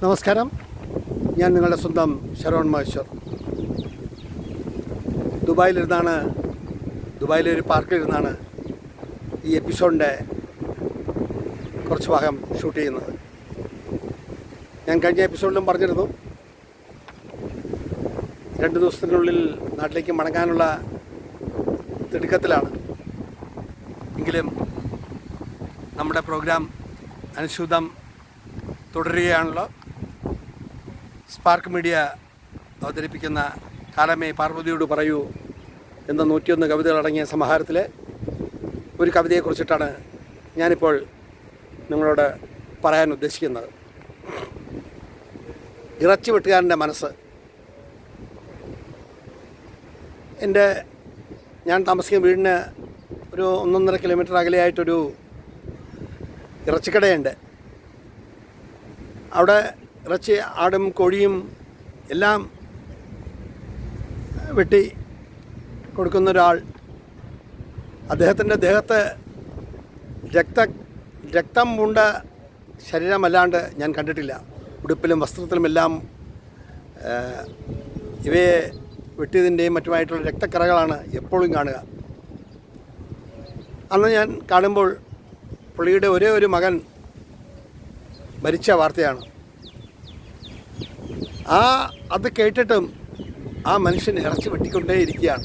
നമസ്കാരം. ഞാൻ നിങ്ങളുടെ സ്വന്തം ശരവൺ മഹേശ്വർ. ദുബായിലിരുന്നാണ് ദുബായിലെ ഒരു പാർക്കിലിരുന്നാണ് ഈ എപ്പിസോഡിന്റെ കുറച്ച് ഭാഗം ഷൂട്ട് ചെയ്യുന്നത്. ഞാൻ കഴിഞ്ഞ എപ്പിസോഡിലും പറഞ്ഞിരുന്നു രണ്ട് ദിവസത്തിനുള്ളിൽ നാട്ടിലേക്ക് മടങ്ങാനുള്ള തിടുക്കത്തിലാണ്. എങ്കിലും നമ്മുടെ പ്രോഗ്രാം അനുസൃതം തുടരുകയാണല്ലോ. സ്പാർക്ക് മീഡിയ അവതരിപ്പിക്കുന്ന കാലമേ പാർവതിയോട് പറയൂ എന്ന നൂറ്റിയൊന്ന് കവിതകളടങ്ങിയ സമാഹാരത്തിലെ ഒരു കവിതയെക്കുറിച്ചിട്ടാണ് ഞാനിപ്പോൾ നിങ്ങളോട് പറയാൻ ഉദ്ദേശിക്കുന്നത്. ഇറച്ചി വെട്ടുകാരന്റെ മനസ്സ്. എന്റെ ഞാൻ താമസിക്കുന്ന വീടിന് ഒരു ഒന്നൊന്നര കിലോമീറ്റർ അകലെയായിട്ടൊരു ഇറച്ചിക്കടയുണ്ട്. അവിടെ ഇറച്ചി ആടും കോഴിയും എല്ലാം വെട്ടി കൊടുക്കുന്ന ഒരാൾ അദ്ദേഹത്തിന്റെ ദേഹത്ത് രക്ത രക്തം പൂണ്ട ശരീരമല്ലാണ്ട് ഞാൻ കണ്ടിട്ടില്ല. ഉടുപ്പിലും വസ്ത്രത്തിലുമെല്ലാം ഇവയെ വെട്ടിയതിന്റെയും മറ്റുമായിട്ടുള്ള രക്തക്കറകളാണ് എപ്പോഴും കാണുക. അന്ന് ഞാൻ കാണുമ്പോൾ പുള്ളിയുടെ ഒരേ ഒരു മകൻ മരിച്ച വാർത്തയാണ്. ആ അത് കേട്ടിട്ടും ആ മനുഷ്യൻ ഇറച്ചി വെട്ടിക്കൊണ്ടേ ഇരിക്കുകയാണ്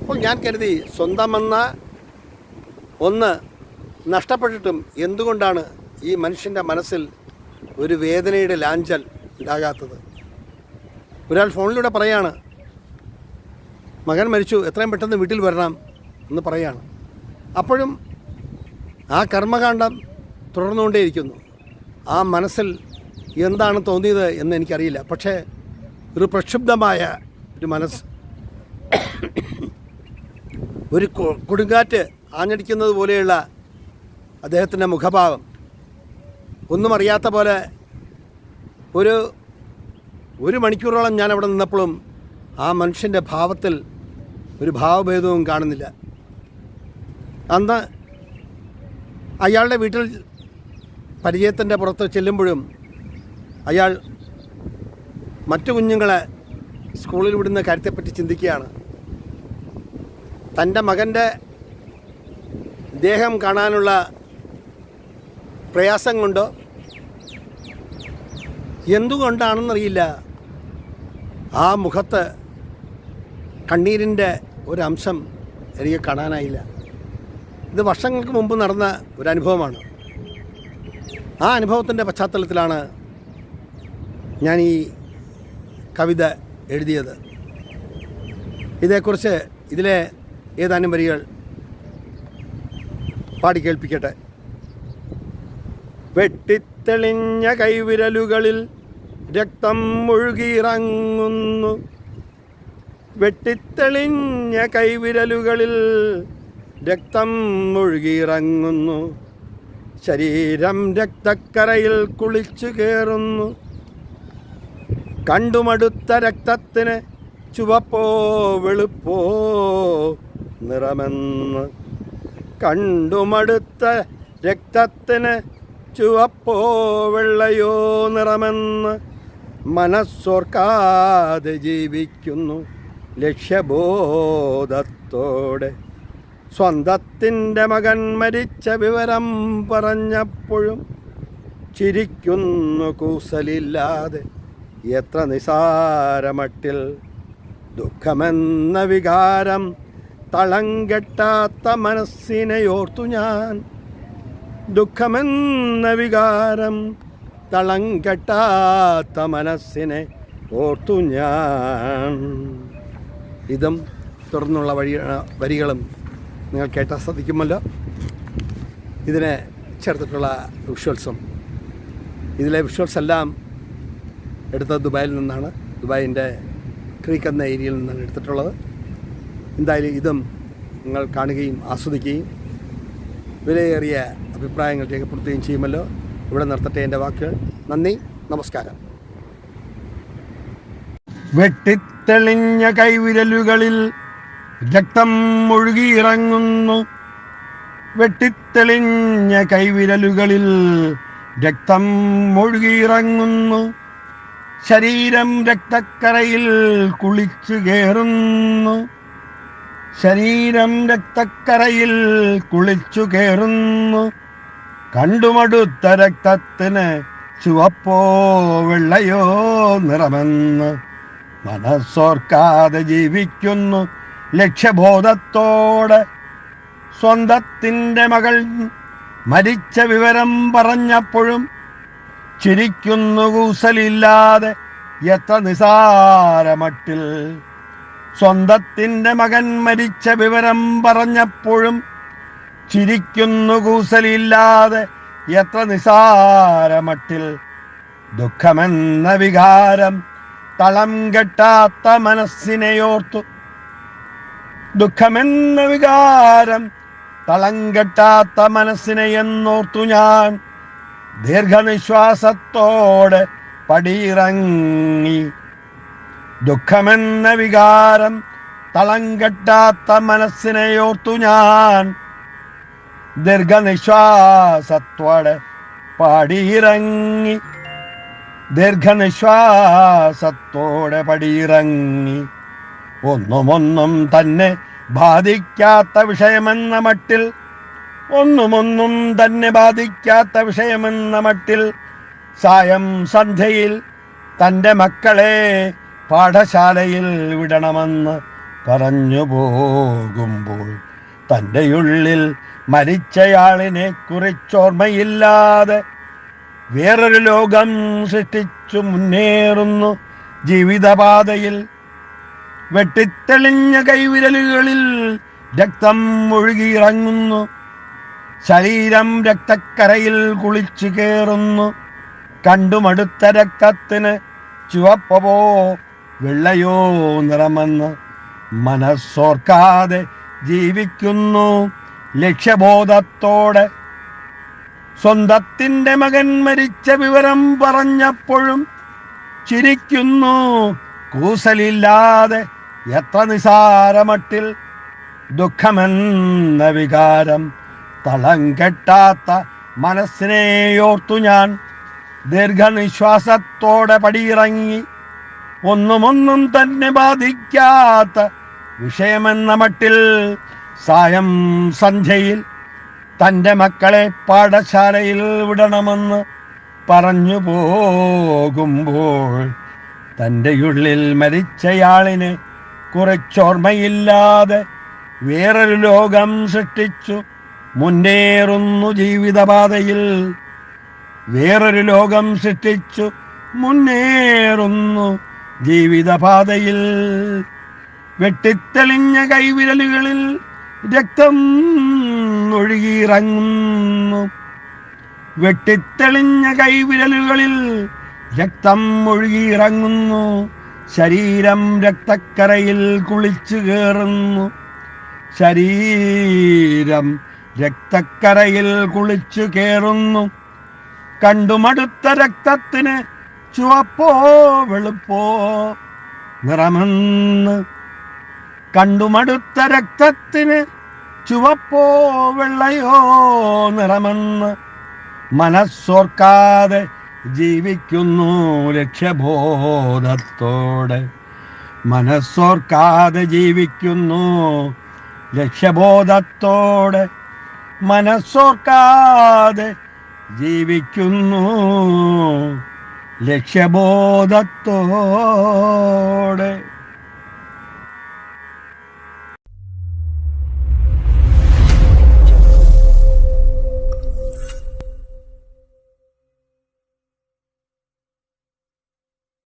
അപ്പോൾ ഞാൻ കരുതി സ്വന്തമെന്ന ഒന്ന് നഷ്ടപ്പെട്ടിട്ടും എന്തുകൊണ്ടാണ് ഈ മനുഷ്യന്റെ മനസ്സിൽ ഒരു വേദനയുടെ ലാഞ്ചൽ ഉണ്ടാകാത്തത്? ഒരാൾ ഫോണിലൂടെ പറയാണ് മകൻ മരിച്ചു എത്രയും പെട്ടെന്ന് വീട്ടിൽ വരണം എന്ന് പറയാണ്. അപ്പോഴും ആ കർമ്മകാണ്ഡം തുടർന്നുകൊണ്ടേയിരിക്കുന്നു. ആ മനസ്സിൽ എന്താണ് തോന്നിയത് എന്ന് എനിക്കറിയില്ല. പക്ഷേ ഒരു പ്രക്ഷുബ്ധമായ ഒരു മനസ്സ് ഒരു കൊടുങ്കാറ്റ് ആഞ്ഞടിക്കുന്നത് പോലെയുള്ള അദ്ദേഹത്തിന്റെ മുഖഭാവം ഒന്നും അറിയാത്ത പോലെ ഒരു ഒരു മണിക്കൂറോളം ഞാൻ അവിടെ നിന്നപ്പോഴും ആ മനുഷ്യന്റെ ഭാവത്തിൽ ഒരു ഭാവഭേദവും കാണുന്നില്ല. അന്ന് അയാളുടെ വീട്ടിൽ പരിചയത്തിന്റെ പുറത്ത് ചെല്ലുമ്പോഴും അയാൾ മറ്റു കുഞ്ഞുങ്ങളെ സ്കൂളിൽ വിടുന്ന കാര്യത്തെപ്പറ്റി ചിന്തിക്കുകയാണ്. തന്റെ മകന്റെ ദേഹം കാണാനുള്ള പ്രയാസം കൊണ്ടോ? എന്തുകൊണ്ടാണെന്നറിയില്ല. ആ മുഖത്ത് കണ്ണീരിന്റെ ഒരംശം എനിക്ക് കാണാനായില്ല. ഇത് വർഷങ്ങൾക്ക് മുമ്പ് നടന്ന ഒരു അനുഭവമാണ്. ആ അനുഭവത്തിന്റെ പശ്ചാത്തലത്തിലാണ് ഞാൻ ഈ കവിത എഴുതിയത്. ഇതേക്കുറിച്ച് ഇതിലെ ഏതാനും വരികൾ പാടി കേൾപ്പിക്കട്ടെ. വെട്ടിത്തെളിഞ്ഞ കൈവിരലുകളിൽ രക്തം മുഴുകിയിറങ്ങുന്നു. വെട്ടിത്തെളിഞ്ഞ കൈവിരലുകളിൽ രക്തം മുഴുകിയിറങ്ങുന്നു. ശരീരം രക്തക്കരയിൽ കുളിച്ചു കയറുന്നു കണ്ടുമടുത്ത രക്തത്തിന് ചുവപ്പോ വെളുപ്പോ നിറമെന്ന് കണ്ടുമടുത്ത രക്തത്തിന് ചുവപ്പോ വെള്ളയോ നിറമെന്ന് മനസ്സോർക്കാതെ ജീവിക്കുന്നു ലക്ഷ്യബോധത്തോടെ. സ്വന്തത്തിന്റെ മകൻ മരിച്ച വിവരം പറഞ്ഞപ്പോഴും ചിരിക്കുന്നു കൂസലില്ലാതെ. എത്ര നിസാരമട്ടിൽ ദുഃഖമെന്ന വികാരം തളം കെട്ടാത്ത മനസ്സിനെയോർത്തു ഞാൻ. ദുഃഖമെന്ന വികാരം തളം കെട്ടാത്ത മനസ്സിനെ ഓർത്തു ഞാൻ. ഇതും തുടർന്നുള്ള വഴി വരികളും നിങ്ങൾ കേട്ടാൽ ശ്രദ്ധിക്കുമല്ലോ. ഇതിനെ ചേർത്തിട്ടുള്ള വിഷ്വൽസും. ഇതിലെ വിഷ്വൽസ് എല്ലാം എടുത്തത് ദുബായിൽ നിന്നാണ്. ദുബായിന്റെ ക്രീക്ക് എന്ന ഏരിയയിൽ നിന്നാണ് എടുത്തിട്ടുള്ളത്. എന്തായാലും ഇതും നിങ്ങൾ കാണുകയും ആസ്വദിക്കുകയും വിലയേറിയ അഭിപ്രായങ്ങൾ രേഖപ്പെടുത്തുകയും ചെയ്യുമല്ലോ. ഇവിടെ നിർത്തട്ടെ എന്റെ വാക്കുകൾ. നന്ദി നമസ്കാരം. വെട്ടിത്തെളിഞ്ഞ കൈവിരലുകളിൽ രക്തം മുഴുകിയിറങ്ങുന്നു വെട്ടിത്തെളിഞ്ഞ കൈവിരലുകളിൽ രക്തം മുഴുകിയിറങ്ങുന്നു ശരീരം രക്തക്കരയിൽ കുളിച്ചു കയറുന്നു ശരീരം രക്തക്കരയിൽ കുളിച്ചു കയറുന്നു കണ്ടുമടുത്ത രക്തത്തിന് ചുവപ്പോ വെള്ളയോ നിറമെന്ന് മനസ്സോർക്കാതെ ജീവിക്കുന്നു. ലക്ഷ്യബോധത്തോടെ സ്വന്തത്തിന്റെ മകൾ മരിച്ച വിവരം പറഞ്ഞപ്പോഴും ചിരിക്കുന്നു കൂസലില്ലാതെ എത്ര നിസാരമട്ടിൽ. സ്വന്തത്തിന്റെ മകൻ മരിച്ച വിവരം പറഞ്ഞപ്പോഴും ചിരിക്കുന്നു കൂസലില്ലാതെ എത്ര നിസാരമട്ടിൽ. ദുഃഖമെന്ന വികാരം തളം കെട്ടാത്ത മനസ്സിനെയോർത്തു. ദുഃഖമെന്ന വികാരം തളം കെട്ടാത്ത മനസ്സിനെ എന്നോർത്തു ഞാൻ. ദീർഘനിശ്വാസത്തോടെ പടിയിറങ്ങി. ദുഃഖമെന്ന വികാരം തളം കെട്ടാത്ത മനസ്സിനെയോർത്തു ഞാൻ. ദീർഘനിശ്വാസത്തോടെ പടിയിറങ്ങി. ദീർഘനിശ്വാസത്തോടെ പടിയിറങ്ങി. ഒന്നുമൊന്നും തന്നെ ബാധിക്കാത്ത വിഷയമെന്ന മട്ടിൽ ഒന്നുമൊന്നും തന്നെ ബാധിക്കാത്ത വിഷയമെന്ന മട്ടിൽ സായം സന്ധ്യയിൽ തന്റെ മക്കളെ പാഠശാലയിൽ വിടണമെന്ന് പറഞ്ഞു പോകുമ്പോൾ തന്റെ ഉള്ളിൽ മരിച്ചയാളിനെ കുറിച്ചോർമ്മയില്ലാതെ വേറൊരു ലോകം സൃഷ്ടിച്ചു മുന്നേറുന്നു ജീവിതപാതയിൽ. വെട്ടിത്തെളിഞ്ഞ കൈവിരലുകളിൽ രക്തം ഒഴുകിയിറങ്ങുന്നു. ശരീരം രക്തക്കരയിൽ കുളിച്ചു കയറുന്നു കണ്ടുമടുത്ത രക്തത്തിന് ചുവപ്പവോ വെള്ളയോ നിറമെന്ന് മനസ്സോർക്കാതെ ജീവിക്കുന്നു. ലക്ഷ്യബോധത്തോടെ സ്വന്തത്തിന്റെ മകൻ മരിച്ച വിവരം പറഞ്ഞപ്പോഴും ചിരിക്കുന്നു. കൂസലില്ലാതെ എത്ര നിസാരമട്ടിൽ ദുഃഖമെന്ന വികാരം. തളം കെട്ടാത്ത മനസ്സിനെയോർത്തു ഞാൻ ദീർഘനിശ്വാസത്തോടെ പടിയിറങ്ങി. ഒന്നുമൊന്നും തന്നെ ബാധിക്കാത്ത വിഷയമെന്ന മട്ടിൽ സായം സന്ധ്യയിൽ തന്റെ മക്കളെ പാഠശാലയിൽ വിടണമെന്ന് പറഞ്ഞു പോകുമ്പോൾ തന്റെ ഉള്ളിൽ മരിച്ചയാളിനെ കുറച്ചോർമ്മയില്ലാതെ വേറൊരു ലോകം സൃഷ്ടിച്ചു. മുന്നേറുന്നു ജീവിതപാതയിൽ. വേറൊരു ലോകം സൃഷ്ടിച്ചു മുന്നേറുന്നു ജീവിതപാതയിൽ. വെട്ടിത്തെളിഞ്ഞ കൈവിരലുകളിൽ രക്തം ഒഴുകിയിറങ്ങുന്നു. വെട്ടിത്തെളിഞ്ഞ കൈവിരലുകളിൽ രക്തം ഒഴുകിയിറങ്ങുന്നു. ശരീരം രക്തക്കരയിൽ കുളിച്ചു കയറുന്നു. ശരീരം രക്തക്കരയിൽ കുളിച്ചു കേറുന്നു. കണ്ടുമടുത്ത രക്തത്തിന് ചുവപ്പോ വെളുപ്പോ നിറമെന്ന്. കണ്ടുമടുത്ത രക്തത്തിന് ചുവപ്പോ വെള്ളയോ നിറമെന്ന്. മനസ്സോർക്കാതെ ജീവിക്കുന്നു ലക്ഷ്യബോധത്തോടെ. മനസ്സോർക്കാതെ ജീവിക്കുന്നു ലക്ഷ്യബോധത്തോടെ. മനസ്സോർക്കാതെ ജീവിക്കുന്നു. ലക്ഷ്യബോധത്തോടെ.